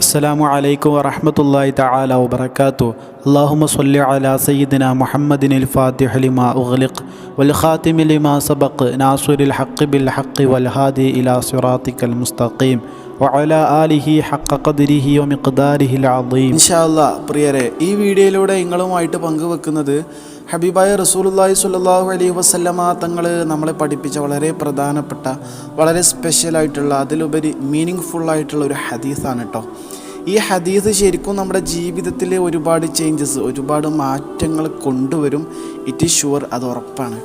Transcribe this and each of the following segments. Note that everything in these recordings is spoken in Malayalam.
അസ്സാം വലൈക്കും വറഹമത്തല്ലാഹി തആല വാത്തു അല്ലാഹുമ്മ സ്വല്ലി അലാ സയ്യദിന മുഹമ്മദിൻ അൽ ഫാത്തിഹ ലിമാ ഉഗ്ലിഖ് വൽ ഖാതിമി ലിമാ സബഖ് നാസുരിൽ ഹഖ് ബിൽ ഹഖ് വൽ ഹാദി ഇലാ സിറാത്തിക്കൽ മുസ്തഖീം വഅല ആലിഹി ഹഖ ഖദ്രിഹി വമിഖ്ദാരിഹി അൽ ഇൻഷാ അല്ലാഹ് പ്രിയരെ ഈ വീഡിയോയിലൂടെ നിങ്ങളുമായിട്ട് പങ്കുവെക്കുന്നത് ഹബീബായ റസൂലുല്ലാഹി സ്വല്ലല്ലാഹു അലൈഹി വസല്ലമ തങ്ങൾ നമ്മളെ പഠിപ്പിച്ച വളരെ പ്രധാനപ്പെട്ട വളരെ സ്പെഷ്യൽ ആയിട്ടുള്ള അതിലുപരി മീനിങ് ഫുൾ ആയിട്ടുള്ള ഒരു ഹദീസാണ് കേട്ടോ ഈ ഹദീസ് ശരിക്കും നമ്മുടെ ജീവിതത്തിൽ ഒരുപാട് ചേഞ്ചസ് ഒരുപാട് മാറ്റങ്ങൾ കൊണ്ടുവരും. ഇറ്റ് ഈസ് ഷുവർ അത് ഉറപ്പാണ്.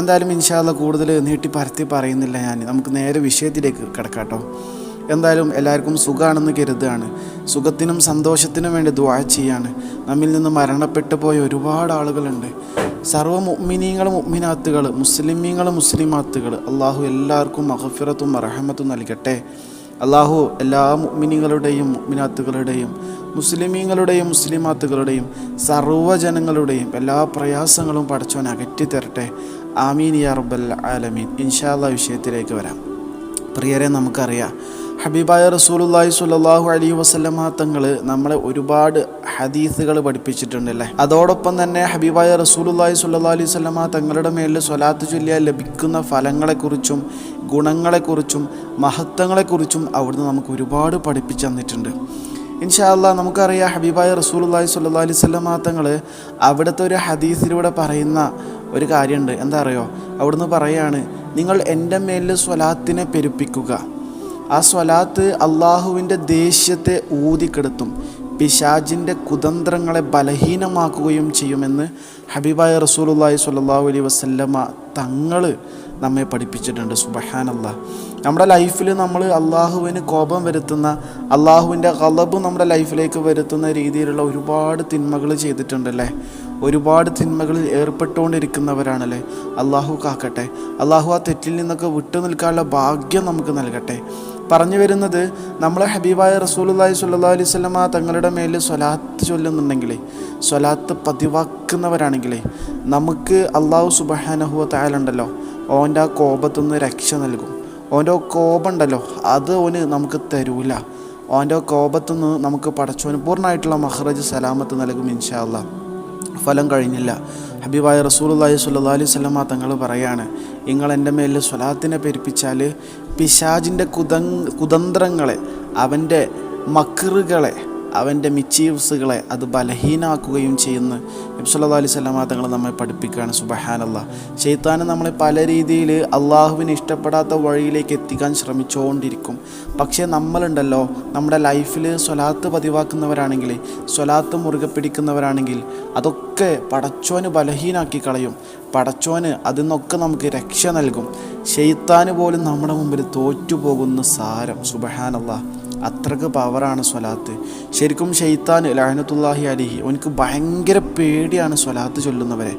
എന്തായാലും ഇൻഷാല്ല കൂടുതൽ നീട്ടി പരത്തി പറയുന്നില്ല ഞാൻ നമുക്ക് നേരെ വിഷയത്തിലേക്ക് കിടക്കാം കേട്ടോ എന്തായാലും എല്ലാവർക്കും സുഖമാണെന്ന് കരുതുകയാണ്. സുഖത്തിനും സന്തോഷത്തിനും വേണ്ടി ദ്വാ ചെയ്യാണ്. നമ്മിൽ നിന്ന് മരണപ്പെട്ടു പോയ ഒരുപാട് ആളുകളുണ്ട്. സർവ മുഅ്മിനീങ്ങൾ മുഗ്മിനാത്തുകൾ മുസ്ലിമീങ്ങളും മുസ്ലിമാത്തുകൾ അള്ളാഹു എല്ലാവർക്കും മഹഫിറത്തും റഹമത്തും നൽകട്ടെ. അള്ളാഹു എല്ലാ മുഅ്മിനീങ്ങളുടെയും മുഅ്മിനാത്തുകളുടെയും മുസ്ലിമീങ്ങളുടെയും മുസ്ലിമാത്തുകളുടെയും സർവജനങ്ങളുടെയും എല്ലാ പ്രയാസങ്ങളും പഠിച്ചവൻ അകറ്റി തരട്ടെ ആമീൻ യാ റബ്ബൽ ആലമീൻ. ഇൻഷാല്ല വിഷയത്തിലേക്ക് വരാം. പ്രിയരെ നമുക്കറിയാം ഹബീബായ റസൂലുള്ളാഹി സ്വല്ലല്ലാഹു അലി വസല്ലമ തങ്ങൾ നമ്മളെ ഒരുപാട് ഹദീസുകൾ പഠിപ്പിച്ചിട്ടുണ്ടല്ലേ? അതോടൊപ്പം തന്നെ ഹബീബായ റസൂലുള്ളാഹി സുല്ലാ അലൈഹി വസല്ലമ തങ്ങളുടെ മേലിൽ സ്വലാത്ത് ചൊല്ലിയാൽ ലഭിക്കുന്ന ഫലങ്ങളെക്കുറിച്ചും ഗുണങ്ങളെക്കുറിച്ചും മഹത്വങ്ങളെക്കുറിച്ചും അവിടുന്ന് നമുക്ക് ഒരുപാട് പഠിപ്പിച്ചു തന്നിട്ടുണ്ട്. ഇൻഷാല്ല നമുക്കറിയാം ഹബീബായ റസൂലുള്ളാഹി സുല്ലാ അലൈഹി വസല്ലമ തങ്ങൾ അവിടുത്തെ ഒരു ഹദീസിലൂടെ പറയുന്ന ഒരു കാര്യമുണ്ട്. എന്താ അറിയോ? അവിടുന്ന് പറയാണ് നിങ്ങൾ എന്റെ മേലിൽ സ്വലാത്തിനെ പെരുപ്പിക്കുക. ആ സ്വലാത്ത് അള്ളാഹുവിന്റെ ദേഷ്യത്തെ ഊതിക്കെടുത്തും പിശാജിന്റെ കുതന്ത്രങ്ങളെ ബലഹീനമാക്കുകയും ചെയ്യുമെന്ന് ഹബീബായ റസൂലുള്ളാഹി സ്വല്ലല്ലാഹു അലൈഹി വസല്ലമ തങ്ങൾ നമ്മെ പഠിപ്പിച്ചിട്ടുണ്ട്. സുബഹാനല്ല. നമ്മുടെ ലൈഫിൽ നമ്മൾ അള്ളാഹുവിന് കോപം വരുത്തുന്ന അള്ളാഹുവിന്റെ കളബ് നമ്മുടെ ലൈഫിലേക്ക് വരുത്തുന്ന രീതിയിലുള്ള ഒരുപാട് തിന്മകൾ ചെയ്തിട്ടുണ്ടല്ലേ? ഒരുപാട് തിന്മകളിൽ ഏർപ്പെട്ടുകൊണ്ടിരിക്കുന്നവരാണല്ലേ? അള്ളാഹു കാക്കട്ടെ. അള്ളാഹു ആ തെറ്റിൽ നിന്നൊക്കെ വിട്ടു നിൽക്കാനുള്ള ഭാഗ്യം നമുക്ക് നൽകട്ടെ. പറഞ്ഞു വരുന്നത് നമ്മളെ ഹബീബായ റസൂലുള്ളാഹി സ്വല്ലല്ലാഹു അലൈഹി സ്വലമ തങ്ങളുടെ മേൽ സ്വലാത്ത് ചൊല്ലുന്നുണ്ടെങ്കിലേ സ്വലാത്ത് പതിവാക്കുന്നവരാണെങ്കിലേ നമുക്ക് അള്ളാഹു സുബഹാനഹുവ തായാലുണ്ടല്ലോ ഓന്റെ ആ കോപത്തു നിന്ന് രക്ഷ നൽകും. ഓന്റെ കോപം ഉണ്ടല്ലോ അത് ഓന് നമുക്ക് തരൂല. ഓന്റെ കോപത്തു നിന്ന് നമുക്ക് പടച്ചോന് പൂർണമായിട്ടുള്ള മഹ്റജ് സലാമത്ത് നൽകും ഇൻഷാ അള്ളാഹ് ഫലം കഴിഞ്ഞില്ല. ഹബീബായ റസൂലുള്ളാഹി സ്വല്ലല്ലാഹി അലൈഹി വസല്ലമ തങ്ങൾ പറയാണ് നിങ്ങൾ എന്റെ മേൽ സ്വലാത്തിനെ പെരുപ്പിച്ചാൽ പിശാജിന്റെ കുതങ് കുതന്ത്രങ്ങളെ അവന്റെ മക്കറുകളെ അവന്റെ മിച്ചീവ്സുകളെ അത് ബലഹീനാക്കുകയും ചെയ്യുന്ന. നബി സല്ലല്ലാഹു അലൈഹി വസല്ലമ തങ്ങൾ നമ്മെ പഠിപ്പിക്കുകയാണ്. സുബഹാനല്ല. ചെയ്ത്താന് നമ്മളെ പല രീതിയിൽ അള്ളാഹുവിന് ഇഷ്ടപ്പെടാത്ത വഴിയിലേക്ക് എത്തിക്കാൻ ശ്രമിച്ചുകൊണ്ടിരിക്കും. പക്ഷേ നമ്മളുണ്ടല്ലോ നമ്മുടെ ലൈഫിൽ സ്വലാത്ത് പതിവാക്കുന്നവരാണെങ്കിൽ സ്വലാത്ത് മുറുകെ പിടിക്കുന്നവരാണെങ്കിൽ അതൊക്കെ പടച്ചോന് ബലഹീനാക്കി കളയും. പടച്ചോന് അതിൽ നിന്നൊക്കെ നമുക്ക് രക്ഷ നൽകും. ഷെയ്ത്താന് പോലും നമ്മുടെ മുമ്പിൽ തോറ്റുപോകുന്ന സാരം. സുബഹാനല്ലാ. അത്രയ്ക്ക് പവറാണ് സ്വലാത്ത്. ശരിക്കും ഷെയ്ത്താൻ ലഹനത്തുല്ലാഹി അലിഹി ഓനക്ക് ഭയങ്കര പേടിയാണ് സ്വലാത്ത് ചൊല്ലുന്നവരെ.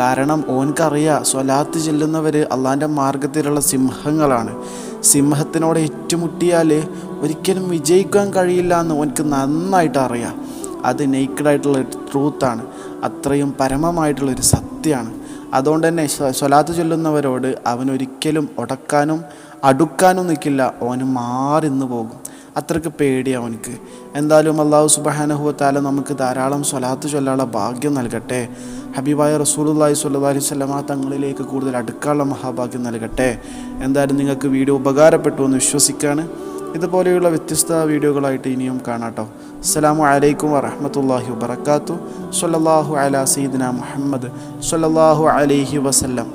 കാരണം ഓനക്കറിയാം സ്വലാത്ത് ചൊല്ലുന്നവർ അള്ളാന്റെ മാർഗത്തിലുള്ള സിംഹങ്ങളാണ്. സിംഹത്തിനോട് ഏറ്റുമുട്ടിയാൽ ഒരിക്കലും വിജയിക്കാൻ കഴിയില്ല എന്ന് ഓനക്ക് നന്നായിട്ട് അറിയാം. അത് നെയ്ക്കഡായിട്ടുള്ള ട്രൂത്താണ് അത്രയും പരമമായിട്ടുള്ളൊരു സത്യമാണ് അതുകൊണ്ട് തന്നെ സ്വലാത്ത് ചൊല്ലുന്നവരോട് അവനൊരിക്കലും ഉടക്കാനും അടുക്കാനും നിൽക്കില്ല ഓന് മാറിന്ന് പോകും. അത്രയ്ക്ക് പേടിയാണ് അവനക്ക്. എന്തായാലും അള്ളാഹു സുബഹാനഹുവത്താല നമുക്ക് ധാരാളം സ്വലാത്ത് ചൊല്ലാനുള്ള ഭാഗ്യം നൽകട്ടെ. ഹബീബായ റസൂലുള്ളാഹി സ്വല്ലല്ലാഹി അലൈഹി വസല്ലമ തങ്ങളിലേക്ക് കൂടുതൽ അടുക്കാനുള്ള മഹാഭാഗ്യം നൽകട്ടെ. എന്തായാലും നിങ്ങൾക്ക് വീഡിയോ ഉപകാരപ്പെട്ടു എന്ന് വിശ്വസിക്കുകയാണ് ഇതുപോലെയുള്ള വ്യത്യസ്ത വീഡിയോകളായിട്ട് ഇനിയും കാണാട്ടോ. അസ്സലാമു അലൈക്കും വറഹ്മത്തുള്ളാഹി വബറകാതുഹു. സ്വല്ലല്ലാഹു അല സയ്യിദിന മുഹമ്മദ് സ്വല്ലല്ലാഹു അലൈഹി വസല്ലം.